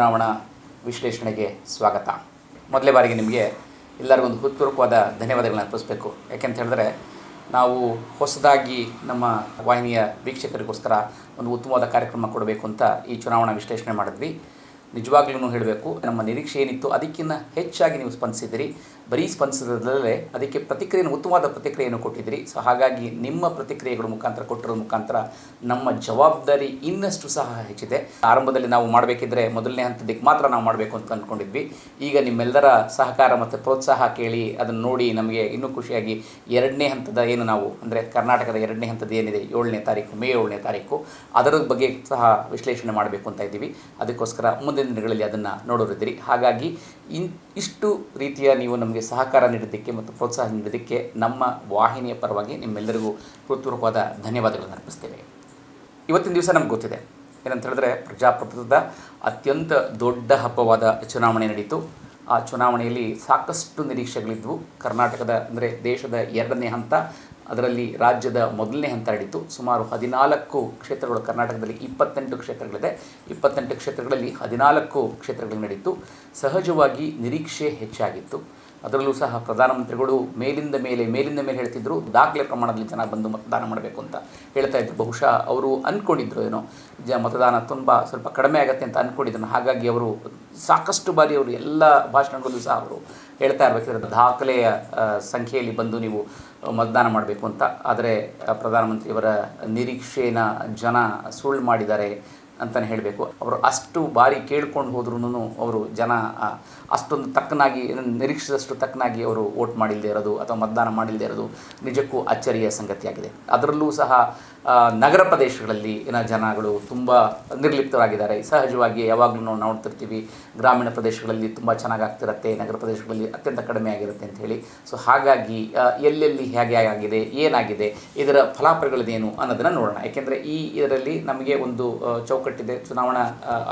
ಚುನಾವಣಾ ವಿಶ್ಲೇಷಣೆಗೆ ಸ್ವಾಗತ. ಮೊದಲೇ ಬಾರಿಗೆ ನಿಮಗೆ ಎಲ್ಲರಿಗೂ ಒಂದು ಹೃತ್ಪೂರ್ವಕವಾದ ಧನ್ಯವಾದಗಳನ್ನ ಅರ್ಪಿಸಬೇಕು ಯಾಕೆಂತ ಹೇಳಿದ್ರೆ, ನಾವು ಹೊಸದಾಗಿ ನಮ್ಮ ವಾಹಿನಿಯ ವೀಕ್ಷಕರಿಗೋಸ್ಕರ ಒಂದು ಉತ್ತಮವಾದ ಕಾರ್ಯಕ್ರಮ ಕೊಡಬೇಕು ಅಂತ ಈ ಚುನಾವಣಾ ವಿಶ್ಲೇಷಣೆ ಮಾಡಿದ್ವಿ. ನಿಜವಾಗ್ಲೂ ಹೇಳಬೇಕು, ನಮ್ಮ ನಿರೀಕ್ಷೆ ಏನಿತ್ತು ಅದಕ್ಕಿಂತ ಹೆಚ್ಚಾಗಿ ನೀವು ಸ್ಪಂದಿಸಿದಿರಿ ಬರೀ ಸ್ಪಂದಿಸದಲ್ಲೇ ಅದಕ್ಕೆ ಪ್ರತಿಕ್ರಿಯೆಯನ್ನು, ಉತ್ತಮವಾದ ಪ್ರತಿಕ್ರಿಯೆಯನ್ನು ಕೊಟ್ಟಿದ್ದೀರಿ. ಸೊ ಹಾಗಾಗಿ ನಿಮ್ಮ ಪ್ರತಿಕ್ರಿಯೆಗಳ ಮುಖಾಂತರ, ಕೊಟ್ಟಿರೋ ಮುಖಾಂತರ ನಮ್ಮ ಜವಾಬ್ದಾರಿ ಇನ್ನಷ್ಟು ಸಹ ಹೆಚ್ಚಿದೆ. ಆರಂಭದಲ್ಲಿ ನಾವು ಮಾಡಬೇಕಿದ್ರೆ ಮೊದಲನೇ ಹಂತದಕ್ಕೆ ಮಾತ್ರ ನಾವು ಮಾಡಬೇಕು ಅಂತ ಅಂದ್ಕೊಂಡಿದ್ವಿ. ಈಗ ನಿಮ್ಮೆಲ್ಲರ ಸಹಕಾರ ಮತ್ತು ಪ್ರೋತ್ಸಾಹ ಕೇಳಿ ಅದನ್ನು ನೋಡಿ ನಮಗೆ ಇನ್ನೂ ಖುಷಿಯಾಗಿ ಎರಡನೇ ಹಂತದ ಏನು ನಾವು, ಅಂದರೆ ಕರ್ನಾಟಕದ ಎರಡನೇ ಹಂತದ ಏನಿದೆ, ಏಳನೇ ತಾರೀಕು, ಮೇ ಏಳನೇ ತಾರೀಕು, ಅದರ ಬಗ್ಗೆ ಸಹ ವಿಶ್ಲೇಷಣೆ ಮಾಡಬೇಕು ಅಂತ ಇದ್ದೀವಿ. ಅದಕ್ಕೋಸ್ಕರ ಮುಂದಿನ ದಿನಗಳಲ್ಲಿ ಅದನ್ನು ನೋಡೋರಿದ್ದೀರಿ. ಹಾಗಾಗಿ ಇನ್ ಇಷ್ಟು ರೀತಿಯ ನೀವು ನಮಗೆ ಸಹಕಾರ ನೀಡೋದಕ್ಕೆ ಮತ್ತು ಪ್ರೋತ್ಸಾಹ ನೀಡೋದಕ್ಕೆ ನಮ್ಮ ವಾಹಿನಿಯ ಪರವಾಗಿ ನಿಮ್ಮೆಲ್ಲರಿಗೂ ಹೃತ್ಪೂರ್ವಕವಾದ ಧನ್ಯವಾದಗಳನ್ನು ಅರ್ಪಿಸ್ತೇವೆ ಇವತ್ತಿನ ದಿವಸ ನಮ್ಗೆ ಗೊತ್ತಿದೆ. ಏನಂತ ಹೇಳಿದ್ರೆ ಪ್ರಜಾಪ್ರಭುತ್ವದ ಅತ್ಯಂತ ದೊಡ್ಡ ಹಬ್ಬವಾದ ಚುನಾವಣೆ ನಡೀತು. ಆ ಚುನಾವಣೆಯಲ್ಲಿ ಸಾಕಷ್ಟು ನಿರೀಕ್ಷೆಗಳಿದ್ವು. ಕರ್ನಾಟಕದ ಅಂದರೆ ದೇಶದ ಎರಡನೇ ಹಂತ, ಅದರಲ್ಲಿ ರಾಜ್ಯದ ಮೊದಲನೇ ಹಂತ ನಡೀತು ಸುಮಾರು ಹದಿನಾಲ್ಕು ಕ್ಷೇತ್ರಗಳು, ಕರ್ನಾಟಕದಲ್ಲಿ ಇಪ್ಪತ್ತೆಂಟು ಕ್ಷೇತ್ರಗಳಿದೆ. ಇಪ್ಪತ್ತೆಂಟು ಕ್ಷೇತ್ರಗಳಲ್ಲಿ ಹದಿನಾಲ್ಕು ಕ್ಷೇತ್ರಗಳು ನಡೀತು ಸಹಜವಾಗಿ ನಿರೀಕ್ಷೆ ಹೆಚ್ಚಾಗಿತ್ತು. ಅದರಲ್ಲೂ ಸಹ ಪ್ರಧಾನಮಂತ್ರಿಗಳು ಮೇಲಿಂದ ಮೇಲೆ ಮೇಲಿಂದ ಮೇಲೆ ಹೇಳ್ತಿದ್ರು, ದಾಖಲೆ ಪ್ರಮಾಣದಲ್ಲಿ ಜನ ಬಂದು ಮತದಾನ ಮಾಡಬೇಕು ಅಂತ ಹೇಳ್ತಾ ಇದ್ರು. ಬಹುಶಃ ಅವರು ಅಂದ್ಕೊಂಡಿದ್ರು ಏನೋ, ಜ ಮತದಾನ ತುಂಬ ಸ್ವಲ್ಪ ಕಡಿಮೆ ಆಗುತ್ತೆ ಅಂತ ಅಂದ್ಕೊಂಡಿದ್ರು ಹಾಗಾಗಿ ಅವರು ಸಾಕಷ್ಟು ಬಾರಿ ಅವರು ಎಲ್ಲ ಭಾಷಣಗಳಲ್ಲೂ ಸಹ ಅವರು ಹೇಳ್ತಾ ಇರಬೇಕಿದ್ರೆ ದಾಖಲೆಯ ಸಂಖ್ಯೆಯಲ್ಲಿ ಬಂದು ನೀವು ಮತದಾನ ಮಾಡಬೇಕು ಅಂತ. ಆದರೆ ಪ್ರಧಾನಮಂತ್ರಿಯವರ ನಿರೀಕ್ಷೆನ ಜನ ಸುಳ್ಳು ಮಾಡಿದ್ದಾರೆ. ಅಂತಲೇ ಹೇಳಬೇಕು. ಅವರು ಅಷ್ಟು ಬಾರಿ ಕೇಳ್ಕೊಂಡು ಹೋದ್ರೂ ಅವರು ಜನ ಅಷ್ಟೊಂದು ತಕ್ಕನಾಗಿ ನಿರೀಕ್ಷಿಸಿದಷ್ಟು ತಕ್ಕನಾಗಿ ಅವರು ವೋಟ್ ಮಾಡಿಲ್ಲದೆ ಇರೋದು ಅಥವಾ ಮತದಾನ ಮಾಡಿಲ್ಲದೆ ಇರೋದು ನಿಜಕ್ಕೂ ಅಚ್ಚರಿಯ ಸಂಗತಿಯಾಗಿದೆ. ಅದರಲ್ಲೂ ಸಹ ನಗರ ಪ್ರದೇಶಗಳಲ್ಲಿ ಏನ ಜನಗಳು ತುಂಬ ನಿರ್ಲಿಪ್ತರಾಗಿದ್ದಾರೆ. ಸಹಜವಾಗಿ ಯಾವಾಗಲೂ ನಾವು ನೋಡ್ತಿರ್ತೀವಿ ಗ್ರಾಮೀಣ ಪ್ರದೇಶಗಳಲ್ಲಿ ತುಂಬ ಚೆನ್ನಾಗಿ ಆಗ್ತಿರುತ್ತೆ ನಗರ ಪ್ರದೇಶಗಳಲ್ಲಿ ಅತ್ಯಂತ ಕಡಿಮೆ ಆಗಿರುತ್ತೆ ಅಂತ ಹೇಳಿ. ಸೊ ಹಾಗಾಗಿ ಎಲ್ಲೆಲ್ಲಿ ಹೇಗೆ ಆಗಿದೆ ಏನಾಗಿದೆ ಇದರ ಫಲಾಫಲಗಳೇನು ಅನ್ನೋದನ್ನು ನೋಡೋಣ. ಯಾಕೆಂದರೆ ಈ ಇದರಲ್ಲಿ ನಮಗೆ ಒಂದು ಆ, ಚೌಕಟ್ಟಿದೆ ಚುನಾವಣಾ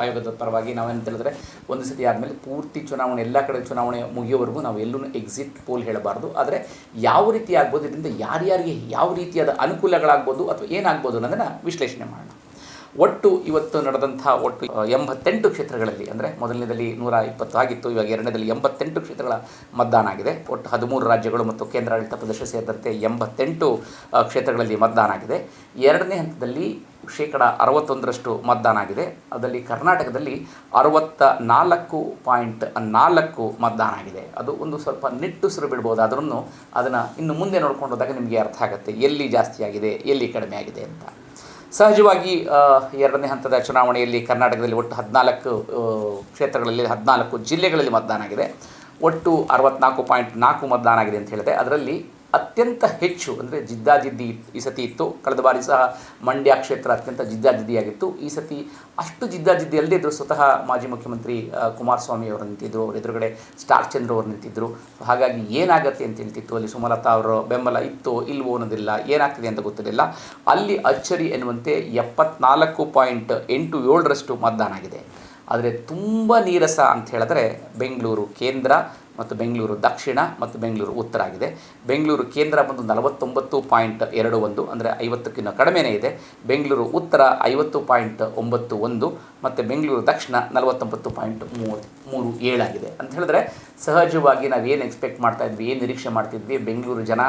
ಆಯೋಗದ ಪರವಾಗಿ ನಾವೇನು ಹೇಳಿದ್ರೆ ಒಂದು ಸತಿ ಆದಮೇಲೆ ಪೂರ್ತಿ ಚುನಾವಣೆ, ಎಲ್ಲ ಕಡೆ ಚುನಾವಣೆ ಮುಗಿಯೋವರೆಗೂ ನಾವು ಎಲ್ಲೂ ಎಕ್ಸಿಟ್ ಪೋಲ್ ಹೇಳಬಾರ್ದು. ಆದರೆ ಯಾವ ರೀತಿ ಆಗ್ಬೋದು, ಇದರಿಂದ ಯಾರ್ಯಾರಿಗೆ ಯಾವ ರೀತಿಯಾದ ಅನುಕೂಲಗಳಾಗ್ಬೋದು ಅಥವಾ ಏನಾಗ್ಬೋದು ಅನ್ನೋದನ್ನು ವಿಶ್ಲೇಷಣೆ ಮಾಡೋಣ. ಒಟ್ಟು ಇವತ್ತು ನಡೆದಂಥ ಒಟ್ಟು ಎಂಬತ್ತೆಂಟು ಕ್ಷೇತ್ರಗಳಲ್ಲಿ, ಅಂದರೆ ಮೊದಲನೇದಲ್ಲಿ ನೂರ ಇಪ್ಪತ್ತು ಆಗಿತ್ತು, ಇವಾಗ ಎರಡನೇದಲ್ಲಿ ಎಂಬತ್ತೆಂಟು ಕ್ಷೇತ್ರಗಳ ಮತದಾನ ಆಗಿದೆ. ಒಟ್ಟು ಹದಿಮೂರು ರಾಜ್ಯಗಳು ಮತ್ತು ಕೇಂದ್ರಾಡಳಿತ ಪ್ರದೇಶ ಸೇರಿದಂತೆ ಎಂಬತ್ತೆಂಟು ಕ್ಷೇತ್ರಗಳಲ್ಲಿ ಮತದಾನ ಆಗಿದೆ. ಎರಡನೇ ಹಂತದಲ್ಲಿ ಶೇಕಡ ಅರವತ್ತೊಂದರಷ್ಟು ಮತದಾನ ಆಗಿದೆ. ಅದರಲ್ಲಿ ಕರ್ನಾಟಕದಲ್ಲಿ ಅರವತ್ತ ನಾಲ್ಕು ಪಾಯಿಂಟ್ ನಾಲ್ಕು ಮತದಾನ ಆಗಿದೆ. ಅದು ಒಂದು ಸ್ವಲ್ಪ ನಿಟ್ಟುಸಿರು ಬಿಡ್ಬೋದಾದ್ರೂ ಅದನ್ನು ಇನ್ನು ಮುಂದೆ ನೋಡ್ಕೊಂಡು ಹೋದಾಗ ನಿಮಗೆ ಅರ್ಥ ಆಗುತ್ತೆ. ಎಲ್ಲಿ ಜಾಸ್ತಿ ಆಗಿದೆ, ಎಲ್ಲಿ ಕಡಿಮೆ ಆಗಿದೆ ಅಂತ. ಸಹಜವಾಗಿ ಎರಡನೇ ಹಂತದ ಚುನಾವಣೆಯಲ್ಲಿ ಕರ್ನಾಟಕದಲ್ಲಿ ಒಟ್ಟು ಹದಿನಾಲ್ಕು ಕ್ಷೇತ್ರಗಳಲ್ಲಿ ಹದಿನಾಲ್ಕು ಜಿಲ್ಲೆಗಳಲ್ಲಿ ಮತದಾನ ಆಗಿದೆ. ಒಟ್ಟು ಅರವತ್ನಾಲ್ಕು ಪಾಯಿಂಟ್ ನಾಲ್ಕು ಮತದಾನ ಆಗಿದೆ ಅಂತ ಹೇಳಿದೆ. ಅದರಲ್ಲಿ ಅತ್ಯಂತ ಹೆಚ್ಚು, ಅಂದರೆ ಜಿದ್ದಾಜಿದ್ದಿ ಈ ಸತಿ ಇತ್ತು. ಕಳೆದ ಬಾರಿ ಸಹ ಮಂಡ್ಯ ಕ್ಷೇತ್ರ ಅತ್ಯಂತ ಜಿದ್ದಾಜಿದ್ದಿಯಾಗಿತ್ತು. ಈ ಸತಿ ಅಷ್ಟು ಜಿದ್ದಾಜಿದ್ದಿ ಅಲ್ಲದೆ ಇದ್ದರು ಸ್ವತಃ ಮಾಜಿ ಮುಖ್ಯಮಂತ್ರಿ ಕುಮಾರಸ್ವಾಮಿ ಅವರು ನಿಂತಿದ್ದರು ಅವ್ರ ಎದುರುಗಡೆ ಸ್ಟಾರ್ ಚಂದ್ರ ಅವರು ನಿಂತಿದ್ದರು ಹಾಗಾಗಿ ಏನಾಗುತ್ತೆ ಅಂತ ಹೇಳ್ತಿತ್ತು, ಅಲ್ಲಿ ಸುಮಲತಾ ಅವರ ಬೆಂಬಲ ಇತ್ತು ಇಲ್ವೋ ಅನ್ನೋದಿಲ್ಲ, ಏನಾಗ್ತಿದೆ ಅಂತ ಗೊತ್ತಿರಲಿಲ್ಲ. ಅಲ್ಲಿ ಅಚ್ಚರಿ ಎನ್ನುವಂತೆ ಎಪ್ಪತ್ನಾಲ್ಕು ಪಾಯಿಂಟ್ ಎಂಟು ಏಳರಷ್ಟು ಮತದಾನ ಆಗಿದೆ. ಆದರೆ ತುಂಬ ನೀರಸ ಅಂತ ಹೇಳಿದ್ರೆ, ಬೆಂಗಳೂರು ಕೇಂದ್ರ ಮತ್ತು ಬೆಂಗಳೂರು ದಕ್ಷಿಣ ಮತ್ತು ಬೆಂಗಳೂರು ಉತ್ತರ ಆಗಿದೆ. ಬೆಂಗಳೂರು ಕೇಂದ್ರ ಬಂದು ನಲವತ್ತೊಂಬತ್ತು ಪಾಯಿಂಟ್ ಎರಡು ಒಂದು, ಅಂದರೆ ಐವತ್ತಕ್ಕಿಂತ ಕಡಿಮೆನೇ ಇದೆ. ಬೆಂಗಳೂರು ಉತ್ತರ ಐವತ್ತು ಪಾಯಿಂಟ್ ಒಂಬತ್ತು ಒಂದು ಮತ್ತು ಬೆಂಗಳೂರು ದಕ್ಷಿಣ ನಲವತ್ತೊಂಬತ್ತು ಪಾಯಿಂಟ್ ಮೂವತ್ತು ಮೂರು ಏಳಾಗಿದೆ ಅಂತ ಹೇಳಿದ್ರೆ ಸಹಜವಾಗಿ ನಾವು ಏನು ಎಕ್ಸ್ಪೆಕ್ಟ್ ಮಾಡ್ತಾ ಇದ್ವಿ, ಏನು ನಿರೀಕ್ಷೆ ಮಾಡ್ತಿದ್ವಿ, ಬೆಂಗಳೂರು ಜನ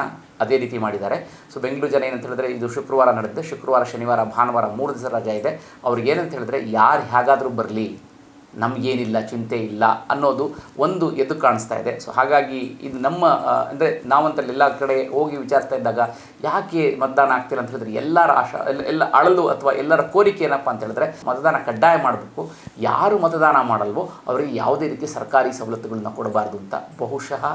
ಅದೇ ರೀತಿ ಮಾಡಿದ್ದಾರೆ. ಸೊ ಬೆಂಗಳೂರು ಜನ ಏನಂತ ಹೇಳಿದ್ರೆ ಇದು ಶುಕ್ರವಾರ ನಡೆದಿದೆ. ಶುಕ್ರವಾರ, ಶನಿವಾರ, ಭಾನುವಾರ ಮೂರು ದಿವಸ ರಜಾ ಇದೆ. ಅವ್ರಿಗೆ ಏನಂತ ಹೇಳಿದ್ರೆ ಯಾರು ಹೇಗಾದರೂ ಬರಲಿ ನಮಗೇನಿಲ್ಲ, ಚಿಂತೆ ಇಲ್ಲ ಅನ್ನೋದು ಒಂದು ಎದ್ದು ಕಾಣಿಸ್ತಾ ಇದೆ. ಸೊ ಹಾಗಾಗಿ ಇದು ನಮ್ಮ ಅಂದರೆ ನಾವಂತಲ್ಲಿ ಎಲ್ಲ ಕಡೆ ಹೋಗಿ ವಿಚಾರಿಸ್ತಾ ಇದ್ದಾಗ ಯಾಕೆ ಮತದಾನ ಆಗ್ತಿಲ್ಲ ಅಂತ ಹೇಳಿದ್ರೆ ಎಲ್ಲರ ಆಶಾ, ಎಲ್ಲ ಅಳಲು ಅಥವಾ ಎಲ್ಲರ ಕೋರಿಕೆ ಏನಪ್ಪ ಅಂತ ಹೇಳಿದ್ರೆ ಮತದಾನ ಕಡ್ಡಾಯ ಮಾಡಬೇಕು. ಯಾರು ಮತದಾನ ಮಾಡಲ್ವೋ ಅವರಿಗೆ ಯಾವುದೇ ರೀತಿ ಸರ್ಕಾರಿ ಸವಲತ್ತುಗಳನ್ನ ಕೊಡಬಾರ್ದು ಅಂತ. ಬಹುಶಃ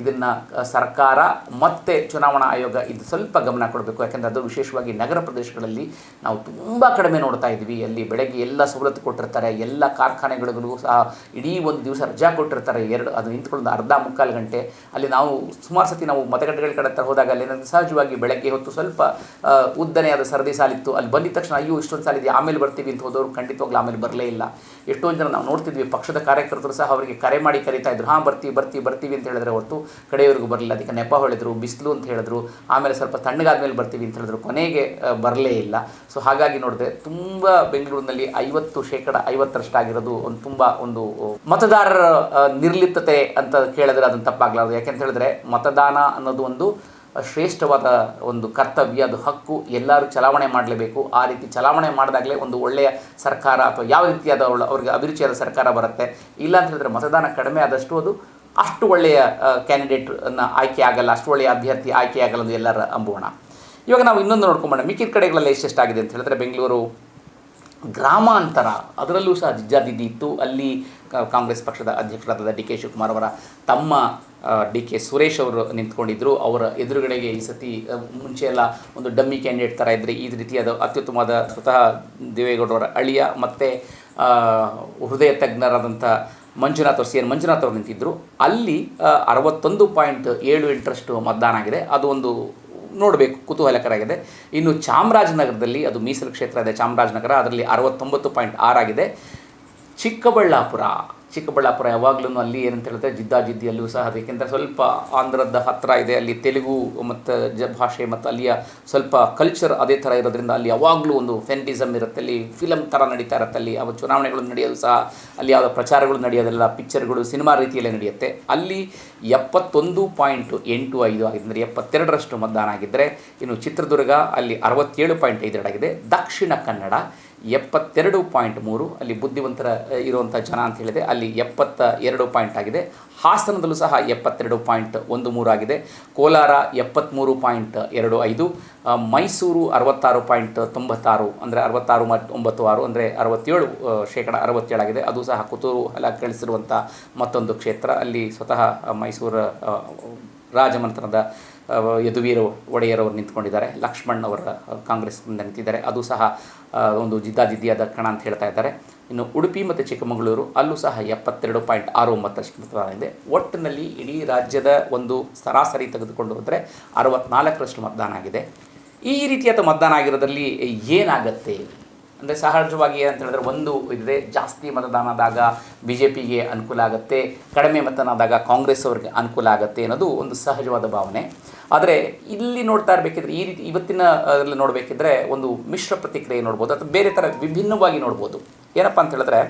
ಇದನ್ನು ಸರ್ಕಾರ ಮತ್ತೆ ಚುನಾವಣಾ ಆಯೋಗ ಇದು ಸ್ವಲ್ಪ ಗಮನ ಕೊಡಬೇಕು. ಯಾಕಂದರೆ ಅದು ವಿಶೇಷವಾಗಿ ನಗರ ಪ್ರದೇಶಗಳಲ್ಲಿ ನಾವು ತುಂಬ ಕಡಿಮೆ ನೋಡ್ತಾ ಇದ್ವಿ ಅಲ್ಲಿ ಬೆಳಗ್ಗೆ ಎಲ್ಲ ಸವಲತ್ತು ಕೊಟ್ಟಿರ್ತಾರೆ, ಎಲ್ಲ ಕಾರ್ಖಾನೆಗಳು ಚುನಾವಣೆಗಳಿಗೂ ಸಹ ಇಡೀ ಒಂದು ದಿವಸ ರಜಾ ಕೊಟ್ಟಿರ್ತಾರೆ ಎರಡು, ಅದು ನಿಂತ್ಕೊಂಡು ಅರ್ಧ ಮುಕ್ಕಾಲು ಗಂಟೆ. ಅಲ್ಲಿ ನಾವು ಸುಮಾರು ಸತಿ ನಾವು ಮತಗಟ್ಟೆಗಳ ಕಡೆ ಹತ್ರ ಹೋದಾಗ ಅಲ್ಲಿ ಸಹಜವಾಗಿ ಬೆಳಗ್ಗೆ ಹೊತ್ತು ಸ್ವಲ್ಪ ಉದ್ದನೆಯಾದ ಸರದಿ ಸಾಲಿತ್ತು. ಅಲ್ಲಿ ಬಂದಿದ್ದ ತಕ್ಷಣ ಅಯ್ಯೋ ಇಷ್ಟೊಂದು ಸಾಲಿದೆ, ಆಮೇಲೆ ಬರ್ತೀವಿ ಅಂತ ಹೋದವರು ಖಂಡಿತವಾಗ್ಲೂ ಆಮೇಲೆ ಬರಲೇ ಇಲ್ಲ. ಎಷ್ಟೊಂದು ಜನ ನಾವು ನೋಡ್ತಿದ್ವಿ, ಪಕ್ಷದ ಕಾರ್ಯಕರ್ತರು ಸಹ ಅವರಿಗೆ ಕರೆ ಮಾಡಿ ಕರೀತಾ ಇದ್ರು. ಹಾಂ, ಬರ್ತೀವಿ ಬರ್ತೀವಿ ಬರ್ತೀವಿ ಅಂತ ಹೇಳಿದ್ರೆ ಹೊರತು ಕಡೆಯವರೆಗೂ ಬರಲಿಲ್ಲ. ಅದಕ್ಕೆ ನೆಪ ಹೊಳೆದ್ರು ಬಿಸಿಲು ಅಂತ ಹೇಳಿದ್ರು. ಆಮೇಲೆ ಸ್ವಲ್ಪ ತಣ್ಣಗಾದ್ಮೇಲೆ ಬರ್ತೀವಿ ಅಂತ ಹೇಳಿದ್ರು. ಕೊನೆಗೆ ಬರಲೇ ಇಲ್ಲ. ಸೊ ಹಾಗಾಗಿ ನೋಡಿದ್ರೆ ತುಂಬ ಬೆಂಗಳೂರಿನಲ್ಲಿ ಐವತ್ತು ಶೇಕಡ ಐವತ್ತರಷ್ಟಾಗಿರೋದು ಒಂದು ತುಂಬ ಒಂದು ಮತದಾರರ ನಿರ್ಲಿಪ್ತತೆ ಅಂತ ಕೇಳಿದ್ರೆ ಅದನ್ನು ತಪ್ಪಾಗಲಾರದು. ಯಾಕೆಂತ ಹೇಳಿದ್ರೆ ಮತದಾನ ಅನ್ನೋದು ಒಂದು ಶ್ರೇಷ್ಠವಾದ ಒಂದು ಕರ್ತವ್ಯ, ಅದು ಹಕ್ಕು. ಎಲ್ಲರೂ ಚಲಾವಣೆ ಮಾಡಲೇಬೇಕು. ಆ ರೀತಿ ಚಲಾವಣೆ ಮಾಡಿದಾಗಲೇ ಒಂದು ಒಳ್ಳೆಯ ಸರ್ಕಾರ ಅಥವಾ ಯಾವ ರೀತಿಯಾದ ಅವರು ಅವ್ರಿಗೆ ಅಭಿರುಚಿಯಾದ ಸರ್ಕಾರ ಬರುತ್ತೆ. ಇಲ್ಲ ಅಂತ ಹೇಳಿದ್ರೆ ಮತದಾನ ಕಡಿಮೆ ಆದಷ್ಟು ಅದು ಅಷ್ಟು ಒಳ್ಳೆಯ ಕ್ಯಾಂಡಿಡೇಟನ್ನು ಆಯ್ಕೆ ಆಗಲ್ಲ, ಅಷ್ಟು ಒಳ್ಳೆಯ ಅಭ್ಯರ್ಥಿ ಆಯ್ಕೆ ಆಗಲ್ಲ ಅದು ಎಲ್ಲರ ಅಂಬೋಣ ಇವಾಗ ನಾವು ಇನ್ನೊಂದು ನೋಡ್ಕೊಂಬೋಣ ಮಿಕ್ಕಿದ ಕಡೆಗಳಲ್ಲಿ ಎಷ್ಟೆಷ್ಟಾಗಿದೆ ಅಂತ ಹೇಳಿದ್ರೆ ಬೆಂಗಳೂರು ಗ್ರಾಮಾಂತರ, ಅದರಲ್ಲೂ ಸಹ ಜಿಜ್ಜಾದಿದ್ದಿ ಇತ್ತು. ಅಲ್ಲಿ ಕಾಂಗ್ರೆಸ್ ಪಕ್ಷದ ಅಧ್ಯಕ್ಷರಾದ ಡಿ ಕೆ ಶಿವಕುಮಾರ್ ಅವರ ತಮ್ಮ ಡಿ ಕೆ ಸುರೇಶ್ ಅವರು ನಿಂತ್ಕೊಂಡಿದ್ದರು ಅವರ ಎದುರುಗಡೆಗೆ ಈ ಸತಿ ಮುಂಚೆ ಎಲ್ಲ ಒಂದು ಡಮ್ಮಿ ಕ್ಯಾಂಡಿಡೇಟ್ ಥರ ಇದ್ದರೆ ಈ ರೀತಿಯಾದ ಅತ್ಯುತ್ತಮವಾದ ಸ್ವತಃ ದೇವೇಗೌಡರ ಅಳಿಯ ಮತ್ತು ಹೃದಯ ತಜ್ಞರಾದಂಥ ಮಂಜುನಾಥ್ ಅವರು ಸಿ ಎನ್ ಮಂಜುನಾಥ್ ಅವರು ನಿಂತಿದ್ದರು ಅಲ್ಲಿ ಅರವತ್ತೊಂದು ಪಾಯಿಂಟ್ ಏಳು ಇಂಟ್ರೆಸ್ಟು ಮತದಾನ ಆಗಿದೆ. ಅದು ಒಂದು ನೋಡಬೇಕು ಕುತೂಹಲಕರಾಗಿದೆ. ಇನ್ನು ಚಾಮರಾಜನಗರದಲ್ಲಿ ಅದು ಮೀಸಲು ಕ್ಷೇತ್ರ ಇದೆ ಚಾಮರಾಜನಗರ ಅದರಲ್ಲಿ ಅರವತ್ತೊಂಬತ್ತು ಪಾಯಿಂಟ್ ಆರಾಗಿದೆ ಚಿಕ್ಕಬಳ್ಳಾಪುರ. ಚಿಕ್ಕಬಳ್ಳಾಪುರ ಯಾವಾಗಲೂ ಅಲ್ಲಿ ಏನಂತ ಹೇಳಿದ್ರೆ ಜಿದ್ದಾಜಿದ್ದಿಯಲ್ಲೂ ಸಹ ಅದಕ್ಕಿಂತ ಸ್ವಲ್ಪ ಆಂಧ್ರದ ಹತ್ತಿರ ಇದೆ, ಅಲ್ಲಿ ತೆಲುಗು ಮತ್ತು ಜ ಭಾಷೆ ಮತ್ತು ಅಲ್ಲಿಯ ಸ್ವಲ್ಪ ಕಲ್ಚರ್ ಅದೇ ಥರ ಇರೋದ್ರಿಂದ ಅಲ್ಲಿ ಯಾವಾಗಲೂ ಒಂದು ಫೆಂಟಿಸಮ್ ಇರುತ್ತೆ, ಅಲ್ಲಿ ಫಿಲಮ್ ಥರ ನಡೀತಾ ಇರುತ್ತೆ, ಅಲ್ಲಿ ಅವು ಚುನಾವಣೆಗಳು ನಡೆಯೋದು ಸಹ, ಅಲ್ಲಿ ಯಾವುದೋ ಪ್ರಚಾರಗಳು ನಡೆಯೋದೆಲ್ಲ ಪಿಕ್ಚರ್ಗಳು ಸಿನಿಮಾ ರೀತಿಯಲ್ಲೇ ನಡೆಯುತ್ತೆ. ಅಲ್ಲಿ ಎಪ್ಪತ್ತೊಂದು ಪಾಯಿಂಟ್ ಎಂಟು ಐದು ಆಗಿದೆ ಅಂದರೆ ಎಪ್ಪತ್ತೆರಡರಷ್ಟು ಮತದಾನ ಆಗಿದ್ದರೆ, ಇನ್ನು ಚಿತ್ರದುರ್ಗ ಅಲ್ಲಿ ಅರವತ್ತೇಳು ಪಾಯಿಂಟ್ ಐದೆರಡಾಗಿದೆ ದಕ್ಷಿಣ ಕನ್ನಡ ಎಪ್ಪತ್ತೆರಡು ಪಾಯಿಂಟ್ ಮೂರು, ಅಲ್ಲಿ ಬುದ್ಧಿವಂತರ ಇರುವಂಥ ಜನ ಅಂತ ಹೇಳಿದೆ, ಅಲ್ಲಿ ಎಪ್ಪತ್ತ ಎರಡು ಪಾಯಿಂಟ್ ಆಗಿದೆ. ಹಾಸನದಲ್ಲೂ ಸಹ ಎಪ್ಪತ್ತೆರಡು ಪಾಯಿಂಟ್ ಒಂದು ಮೂರು ಆಗಿದೆ. ಕೋಲಾರ ಎಪ್ಪತ್ತ್ಮೂರು ಪಾಯಿಂಟ್ ಎರಡು ಐದು ಮೈಸೂರು ಅರವತ್ತಾರು ಪಾಯಿಂಟ್ ತೊಂಬತ್ತಾರು, ಅಂದರೆ ಅರವತ್ತಾರು ಮತ್ತು ಒಂಬತ್ತು ಆರು, ಅಂದರೆ ಅರವತ್ತೇಳು ಶೇಕಡ ಅರವತ್ತೇಳಾಗಿದೆ ಅದು ಸಹ ಕುತೂಹಲ ಕಳಿಸಿರುವಂಥ ಮತ್ತೊಂದು ಕ್ಷೇತ್ರ. ಅಲ್ಲಿ ಸ್ವತಃ ಮೈಸೂರು ರಾಜಮನೆತನದ ಯದುವೀರ ಒಡೆಯರವರು ನಿಂತ್ಕೊಂಡಿದ್ದಾರೆ. ಲಕ್ಷ್ಮಣ್ ಅವರ ಕಾಂಗ್ರೆಸ್ನಿಂದ ನಿಂತಿದ್ದಾರೆ. ಅದು ಸಹ ಒಂದು ಜಿದ್ದಾಜಿದ್ದಿಯಾದ ಕಣ ಅಂತ ಹೇಳ್ತಾ ಇದ್ದಾರೆ. ಇನ್ನು ಉಡುಪಿ ಮತ್ತು ಚಿಕ್ಕಮಗಳೂರು, ಅಲ್ಲೂ ಸಹ ಎಪ್ಪತ್ತೆರಡು ಪಾಯಿಂಟ್ ಆರು ಒಂಬತ್ತಷ್ಟು ಮತದಾನ ಇದೆ ಒಟ್ಟಿನಲ್ಲಿ ಇಡೀ ರಾಜ್ಯದ ಒಂದು ಸರಾಸರಿ ತೆಗೆದುಕೊಂಡು ಹೋದರೆ ಅರವತ್ನಾಲ್ಕರಷ್ಟು ಮತದಾನ ಆಗಿದೆ. ಈ ರೀತಿಯಾದ ಮತದಾನ ಆಗಿರೋದ್ರಲ್ಲಿ ಏನಾಗತ್ತೆ? ಅಂದರೆ ಸಹಜವಾಗಿ ಏನಂತ ಹೇಳಿದ್ರೆ ಒಂದು ಇದೆ ಜಾಸ್ತಿ ಮತದಾನ ಆದಾಗ ಬಿ ಜೆ ಪಿಗೆ ಅನುಕೂಲ ಆಗುತ್ತೆ, ಕಡಿಮೆ ಮತದಾನ ಆದಾಗ ಕಾಂಗ್ರೆಸ್ ಅವರಿಗೆ ಅನುಕೂಲ ಆಗುತ್ತೆ ಅನ್ನೋದು ಒಂದು ಸಹಜವಾದ ಭಾವನೆ. ಆದರೆ ಇಲ್ಲಿ ನೋಡ್ತಾ ಇರಬೇಕಿದ್ರೆ ಈ ರೀತಿ ಇವತ್ತಿನ ನೋಡಬೇಕಿದ್ರೆ ಒಂದು ಮಿಶ್ರ ಪ್ರತಿಕ್ರಿಯೆ ನೋಡ್ಬೋದು, ಅಥವಾ ಬೇರೆ ಥರ ವಿಭಿನ್ನವಾಗಿ ನೋಡ್ಬೋದು. ಏನಪ್ಪ ಅಂತ ಹೇಳಿದ್ರೆ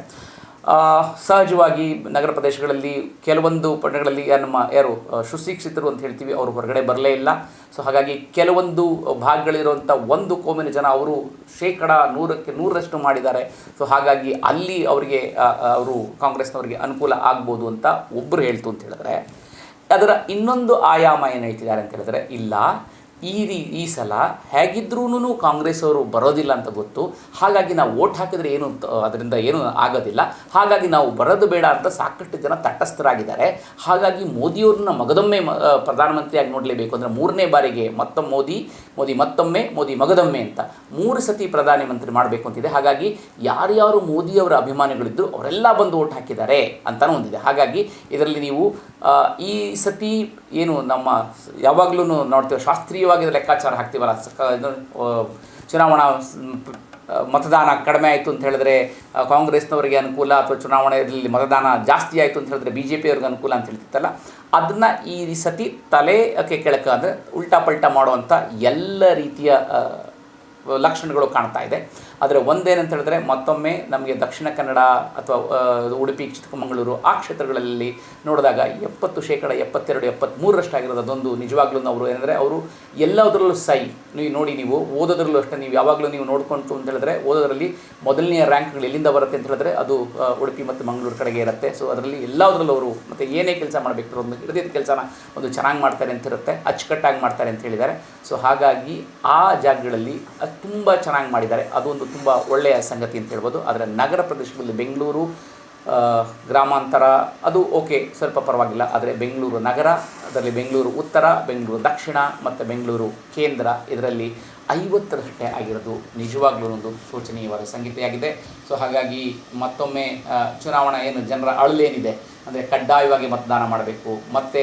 ಸಹಜವಾಗಿ ನಗರ ಪ್ರದೇಶಗಳಲ್ಲಿ ಕೆಲವೊಂದು ಪಟ್ಟಣಗಳಲ್ಲಿ ನಮ್ಮ, ಯಾರು ಸುಶಿಕ್ಷಿತರು ಅಂತ ಹೇಳ್ತೀವಿ, ಅವರು ಹೊರಗಡೆ ಬರಲೇ ಇಲ್ಲ. ಸೊ ಹಾಗಾಗಿ ಕೆಲವೊಂದು ಭಾಗಗಳಿರುವಂಥ ಒಂದು ಕೋಮಿನ ಜನ ಅವರು ಶೇಕಡ ನೂರಕ್ಕೆ ನೂರರಷ್ಟು ಮಾಡಿದ್ದಾರೆ. ಸೊ ಹಾಗಾಗಿ ಅಲ್ಲಿ ಅವರಿಗೆ ಅವರು ಕಾಂಗ್ರೆಸ್ನವರಿಗೆ ಅನುಕೂಲ ಆಗ್ಬೋದು ಅಂತ ಒಬ್ಬರು ಹೇಳ್ತು ಅಂತ ಹೇಳಿದ್ರೆ, ಅದರ ಇನ್ನೊಂದು ಆಯಾಮ ಏನು ಹೇಳ್ತಿದ್ದಾರೆ ಅಂತ ಹೇಳಿದ್ರೆ, ಇಲ್ಲ. ಈ ರೀ, ಈ ಸಲ ಹೇಗಿದ್ರೂ ಕಾಂಗ್ರೆಸ್ ಅವರು ಬರೋದಿಲ್ಲ ಅಂತ ಗೊತ್ತು. ಹಾಗಾಗಿ ನಾವು ಓಟ್ ಹಾಕಿದ್ರೆ ಏನು ಅದರಿಂದ ಏನು ಆಗೋದಿಲ್ಲ. ಹಾಗಾಗಿ ನಾವು ಬರೋದು ಬೇಡ ಅಂತ ಸಾಕಷ್ಟು ಜನ ತಟಸ್ಥರಾಗಿದ್ದಾರೆ. ಹಾಗಾಗಿ ಮೋದಿಯವ್ರನ್ನ ಮಗದೊಮ್ಮೆ ಪ್ರಧಾನಮಂತ್ರಿಯಾಗಿ ನೋಡಲೇಬೇಕು ಅಂದರೆ ಮೂರನೇ ಬಾರಿಗೆ ಮತ್ತೊಮ್ಮೆ ಮೋದಿ ಮೋದಿ ಮತ್ತೊಮ್ಮೆ, ಮೋದಿ ಮಗದೊಮ್ಮೆ ಅಂತ ಮೂರು ಸತಿ ಪ್ರಧಾನಿ ಮಂತ್ರಿ ಮಾಡಬೇಕು ಅಂತಿದೆ. ಹಾಗಾಗಿ ಯಾರ್ಯಾರು ಮೋದಿಯವರ ಅಭಿಮಾನಿಗಳಿದ್ದರು ಅವರೆಲ್ಲ ಬಂದು ಓಟ್ ಹಾಕಿದ್ದಾರೆ ಅಂತಲೂ ಒಂದಿದೆ. ಹಾಗಾಗಿ ಇದರಲ್ಲಿ ನೀವು ಈ ಸತಿ ಏನು ನಮ್ಮ ಯಾವಾಗಲೂ ನೋಡ್ತೇವೆ, ಶಾಸ್ತ್ರೀಯವಾಗಿ ಲೆಕ್ಕಾಚಾರ ಹಾಕ್ತೀವಲ್ಲ ಚುನಾವಣಾ ಮತದಾನ ಕಡಿಮೆ ಆಯಿತು ಅಂತ ಹೇಳಿದ್ರೆ ಕಾಂಗ್ರೆಸ್ನವರಿಗೆ ಅನುಕೂಲ ಅಥವಾ ಚುನಾವಣೆಯಲ್ಲಿ ಮತದಾನ ಜಾಸ್ತಿ ಆಯಿತು ಅಂತ ಹೇಳಿದ್ರೆ ಬಿ ಜೆ ಪಿಯವ್ರಿಗೆ ಅನುಕೂಲ ಅಂತ ಹೇಳ್ತಿತ್ತಲ್ಲ, ಅದನ್ನು ಈ ಸತಿ ತಲೆಗೆ ಕೆಳಕ ಅಂದರೆ ಉಲ್ಟಾ ಪಲ್ಟಾ ಮಾಡುವಂಥ ಎಲ್ಲ ರೀತಿಯ ಲಕ್ಷಣಗಳು ಕಾಣ್ತಾ ಇದೆ. ಆದರೆ ಒಂದೇನಂತ ಹೇಳಿದ್ರೆ ಮತ್ತೊಮ್ಮೆ ನಮಗೆ ದಕ್ಷಿಣ ಕನ್ನಡ ಅಥವಾ ಉಡುಪಿ, ಚಿಕ್ಕಮಗಳೂರು ಆ ಕ್ಷೇತ್ರಗಳಲ್ಲಿ ನೋಡಿದಾಗ ಎಪ್ಪತ್ತು ಶೇಕಡ ಎಪ್ಪತ್ತೆರಡು ಎಪ್ಪತ್ತ್ಮೂರರಷ್ಟಾಗಿರೋದು ಅದೊಂದು ನಿಜವಾಗ್ಲೂ ಅವರು. ಏನಂದರೆ ಅವರು ಎಲ್ಲದರಲ್ಲೂ ಸೈ. ನೀವು ನೋಡಿ ನೀವು, ಓದೋದ್ರಲ್ಲೂ ಅಷ್ಟೇ, ನೀವು ಯಾವಾಗಲೂ ನೀವು ನೋಡ್ಕೊಂತು ಅಂತ ಹೇಳಿದ್ರೆ ಓದೋದ್ರಲ್ಲಿ ಮೊದಲನೆಯ ರ್ಯಾಂಕ್ಗಳು ಎಲ್ಲಿಂದ ಬರುತ್ತೆ ಅಂತ ಹೇಳಿದ್ರೆ ಅದು ಉಡುಪಿ ಮತ್ತು ಮಂಗಳೂರು ಕಡೆಗೆ ಇರುತ್ತೆ. ಸೊ ಅದರಲ್ಲಿ ಎಲ್ಲದರಲ್ಲೂ ಅವರು ಮತ್ತು ಏನೇ ಕೆಲಸ ಮಾಡಬೇಕು ಒಂದು ಹಿಡಿದಿದ್ದ ಕೆಲಸನ ಒಂದು ಚೆನ್ನಾಗಿ ಮಾಡ್ತಾರೆ ಅಂತ ಇರುತ್ತೆ, ಅಚ್ಚುಕಟ್ಟಾಗಿ ಮಾಡ್ತಾರೆ ಅಂತ ಹೇಳಿದ್ದಾರೆ. ಸೊ ಹಾಗಾಗಿ ಆ ಜಾಗಗಳಲ್ಲಿ ತುಂಬ ಚೆನ್ನಾಗಿ ಮಾಡಿದ್ದಾರೆ. ಅದೊಂದು ತುಂಬ ಒಳ್ಳೆಯ ಸಂಗತಿ ಅಂತ ಹೇಳ್ಬೋದು. ಆದರೆ ನಗರ ಪ್ರದೇಶದಲ್ಲಿ ಬೆಂಗಳೂರು ಗ್ರಾಮಾಂತರ ಅದು ಓಕೆ, ಸ್ವಲ್ಪ ಪರವಾಗಿಲ್ಲ. ಆದರೆ ಬೆಂಗಳೂರು ನಗರ, ಅದರಲ್ಲಿ ಬೆಂಗಳೂರು ಉತ್ತರ, ಬೆಂಗಳೂರು ದಕ್ಷಿಣ, ಮತ್ತು ಬೆಂಗಳೂರು ಕೇಂದ್ರ ಇದರಲ್ಲಿ ಐವತ್ತರಷ್ಟೇ ಆಗಿರೋದು ನಿಜವಾಗ್ಲೂ ಒಂದು ಶೋಚನೀಯವಾದ ಸಂಗತಿಯಾಗಿದೆ. ಸೊ ಹಾಗಾಗಿ ಮತ್ತೊಮ್ಮೆ ಚುನಾವಣಾ ಏನು ಜನರ ಅಳಲೇನಿದೆ? ಅಂದರೆ ಕಡ್ಡಾಯವಾಗಿ ಮತದಾನ ಮಾಡಬೇಕು. ಮತ್ತು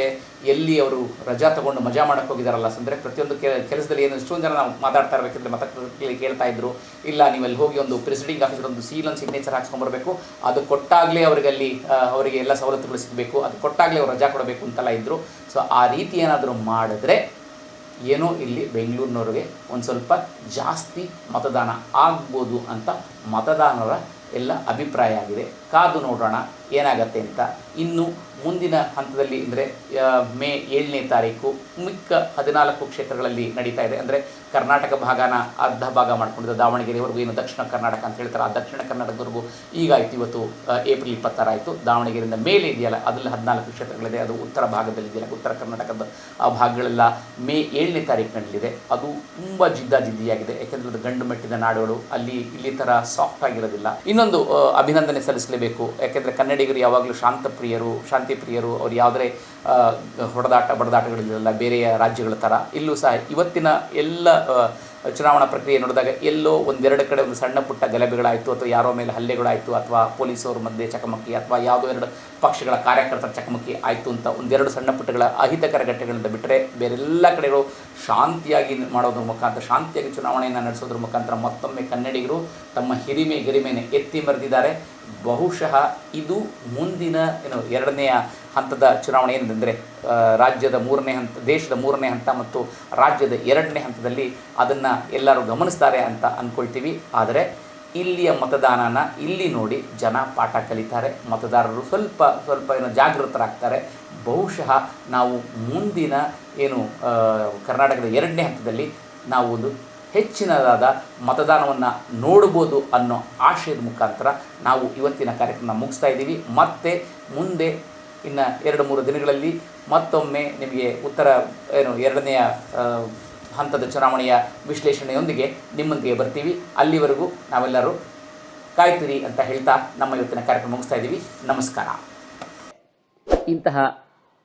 ಎಲ್ಲಿ ಅವರು ರಜಾ ತಗೊಂಡು ಮಜಾ ಮಾಡೋಕ್ಕೆ ಹೋಗಿದಾರಲ್ಲ ಅಂದರೆ ಪ್ರತಿಯೊಂದು ಕೆಲಸದಲ್ಲಿ ಏನು ಎಷ್ಟೊಂದು ಜನ ನಾವು ಮಾತಾಡ್ತಾ ಇರಬೇಕಂದ್ರೆ ಮತಕ್ಕೆ ಕೇಳ್ತಾ ಇದ್ರು. ಇಲ್ಲ ನೀವು ಅಲ್ಲಿ ಹೋಗಿ ಒಂದು ಪ್ರೆಸಿಡಿಂಗ್ ಆಫೀಸರ್ ಒಂದು ಸೀಲ್ ಒಂದು ಸಿಗ್ನೇಚರ್ ಹಾಕ್ಸ್ಕೊಂಬರ್ಬೇಕು ಅದು ಕೊಟ್ಟಾಗಲೇ ಅವರಿಗೆ ಅಲ್ಲಿ ಅವರಿಗೆ ಎಲ್ಲ ಸವಲತ್ತುಗಳು ಸಿಗಬೇಕು. ಅದು ಕೊಟ್ಟಾಗಲೇ ಅವ್ರು ರಜಾ ಕೊಡಬೇಕು ಅಂತೆಲ್ಲ ಇದ್ದರು ಸೊ, ಆ ರೀತಿ ಏನಾದರೂ ಮಾಡಿದ್ರೆ ಏನೋ ಇಲ್ಲಿ ಬೆಂಗಳೂರಿನವ್ರಿಗೆ ಒಂದು ಸ್ವಲ್ಪ ಜಾಸ್ತಿ ಮತದಾನ ಆಗ್ಬೋದು ಅಂತ ಮತದಾನರ ಎಲ್ಲ ಅಭಿಪ್ರಾಯ ಆಗಿದೆ. ಕಾದು ನೋಡೋಣ. ಏನಾಗತ್ತೆ ಅಂತ ಇನ್ನು ಮುಂದಿನ ಹಂತದಲ್ಲಿ ಅಂದರೆ ಮೇ ಏಳನೇ ತಾರೀಕು, ಮಿಕ್ಕ ಹದಿನಾಲ್ಕು ಕ್ಷೇತ್ರಗಳಲ್ಲಿ ನಡೀತಾ ಇದೆ. ಅಂದರೆ ಕರ್ನಾಟಕ ಭಾಗನ ಅರ್ಧ ಭಾಗ ಮಾಡಿಕೊಂಡಿದ್ದ ದಾವಣಗೆರೆವರೆಗೂ ಏನು ದಕ್ಷಿಣ ಕರ್ನಾಟಕ ಅಂತ ಹೇಳ್ತಾರೆ. ಆ ದಕ್ಷಿಣ ಕರ್ನಾಟಕದವರೆಗೂ ಈಗ ಆಯ್ತು ಇವತ್ತು ಏಪ್ರಿಲ್ ಇಪ್ಪತ್ತಾರ ಆಯಿತು. ದಾವಣಗೆರೆಯಿಂದ ಮೇಲೆ ಇದೆಯಲ್ಲ, ಅದರಲ್ಲಿ ಹದಿನಾಲ್ಕು ಕ್ಷೇತ್ರಗಳಿದೆ. ಅದು ಉತ್ತರ ಭಾಗದಲ್ಲಿ ಇದೆಯಲ್ಲ, ಉತ್ತರ ಕರ್ನಾಟಕದ, ಆ, ಭಾಗಗಳೆಲ್ಲ ಮೇ ಏಳನೇ ತಾರೀಕಿನಲ್ಲಿದೆ. ಅದು ತುಂಬ ಜಿದ್ದಾಜಿದ್ದಿಯಾಗಿದೆ. ಯಾಕೆಂದರೆ ಅದು ಗಂಡು ಮೆಟ್ಟಿದ ನಾಡುಗಳು, ಅಲ್ಲಿ ಇಲ್ಲಿ ಥರ ಸಾಫ್ಟ್ ಆಗಿರೋದಿಲ್ಲ. ಇನ್ನೊಂದು ಅಭಿನಂದನೆ ಸಲ್ಲಿಸಲೇಬೇಕು. ಯಾಕೆಂದರೆ ಕನ್ನಡಿಗರು ಯಾವಾಗಲೂ ಶಾಂತ ಪ್ರಿಯರು, ಶಾಂತಿ ಪ್ರಿಯರು, ಅವ್ರು ಯಾವುದೇ ಹೊಡೆದಾಟ ಬಡದಾಟಗಳಿರಲಿಲ್ಲ ಬೇರೆಯ ರಾಜ್ಯಗಳ ಥರ ಇಲ್ಲೂ ಸಹ ಇವತ್ತಿನ ಎಲ್ಲ ಚುನಾವಣಾ ಪ್ರಕ್ರಿಯೆ ನೋಡಿದಾಗ ಎಲ್ಲೋ ಒಂದೆರಡು ಕಡೆ ಒಂದು ಸಣ್ಣ ಪುಟ್ಟ ಗಲಭೆಗಳಾಯಿತು ಅಥವಾ ಯಾರೋ ಮೇಲೆ ಹಲ್ಲೆಗಳಾಯಿತು ಅಥವಾ ಪೊಲೀಸವ್ರ ಮಧ್ಯೆ ಚಕಮಕಿ ಅಥವಾ ಯಾವುದೋ ಎರಡು ಪಕ್ಷಗಳ ಕಾರ್ಯಕರ್ತರ ಚಕಮಕಿ ಆಯಿತು ಅಂತ ಒಂದೆರಡು ಸಣ್ಣ ಪುಟ್ಟಗಳ ಅಹಿತಕರ ಘಟನೆಗಳಿಂದ ಬಿಟ್ಟರೆ ಬೇರೆಲ್ಲ ಕಡೆಗಳು ಶಾಂತಿಯಾಗಿ ಮಾಡೋದ್ರ ಮುಖಾಂತರ, ಶಾಂತಿಯಾಗಿ ಚುನಾವಣೆಯನ್ನು ನಡೆಸೋದ್ರ ಮುಖಾಂತರ ಮತ್ತೊಮ್ಮೆ ಕನ್ನಡಿಗರು ತಮ್ಮ ಹಿರಿಮೆ, ಗಿರಿಮೆನೆ ಎತ್ತಿ ಮೆರೆದಿದ್ದಾರೆ ಬಹುಶಃ ಇದು ಮುಂದಿನ, ಏನು, ಎರಡನೆಯ ಹಂತದ ಚುನಾವಣೆ ಏನಂದರೆ ರಾಜ್ಯದ ಮೂರನೇ ಹಂತ, ದೇಶದ ಮೂರನೇ ಹಂತ ಮತ್ತು ರಾಜ್ಯದ ಎರಡನೇ ಹಂತದಲ್ಲಿ ಅದನ್ನು ಎಲ್ಲರೂ ಗಮನಿಸ್ತಾರೆ ಅಂತ ಅಂದ್ಕೊಳ್ತೀವಿ ಆದರೆ ಇಲ್ಲಿಯ ಮತದಾನನ ಇಲ್ಲಿ ನೋಡಿ ಜನ ಪಾಠ ಕಲಿತಾರೆ, ಮತದಾರರು ಸ್ವಲ್ಪ ಸ್ವಲ್ಪ ಏನು ಜಾಗೃತರಾಗ್ತಾರೆ. ಬಹುಶಃ ನಾವು ಮುಂದಿನ, ಏನು ಕರ್ನಾಟಕದ ಎರಡನೇ ಹಂತದಲ್ಲಿ ನಾವು ಒಂದು ಹೆಚ್ಚಿನದಾದ ಮತದಾನವನ್ನು ನೋಡ್ಬೋದು ಅನ್ನೋ ಆಶಯದ ಮುಖಾಂತರ ನಾವು ಇವತ್ತಿನ ಕಾರ್ಯಕ್ರಮ ಮುಗಿಸ್ತಾ ಇದ್ದೀವಿ. ಮತ್ತೆ ಮುಂದೆ ಇನ್ನು ಎರಡು ಮೂರು ದಿನಗಳಲ್ಲಿ ಮತ್ತೊಮ್ಮೆ ನಿಮಗೆ ಉತ್ತರ, ಏನು, ಎರಡನೆಯ ಹಂತದ ಚುನಾವಣೆಯ ವಿಶ್ಲೇಷಣೆಯೊಂದಿಗೆ ನಿಮ್ಮೊಂದಿಗೆ ಬರ್ತೀವಿ. ಅಲ್ಲಿವರೆಗೂ ನಾವೆಲ್ಲರೂ ಕಾಯ್ತೀರಿ ಅಂತ ಹೇಳ್ತಾ ನಮ್ಮ ಇವತ್ತಿನ ಕಾರ್ಯಕ್ರಮ ಮುಗಿಸ್ತಾ ಇದ್ದೀವಿ. ನಮಸ್ಕಾರ. ಇಂತಹ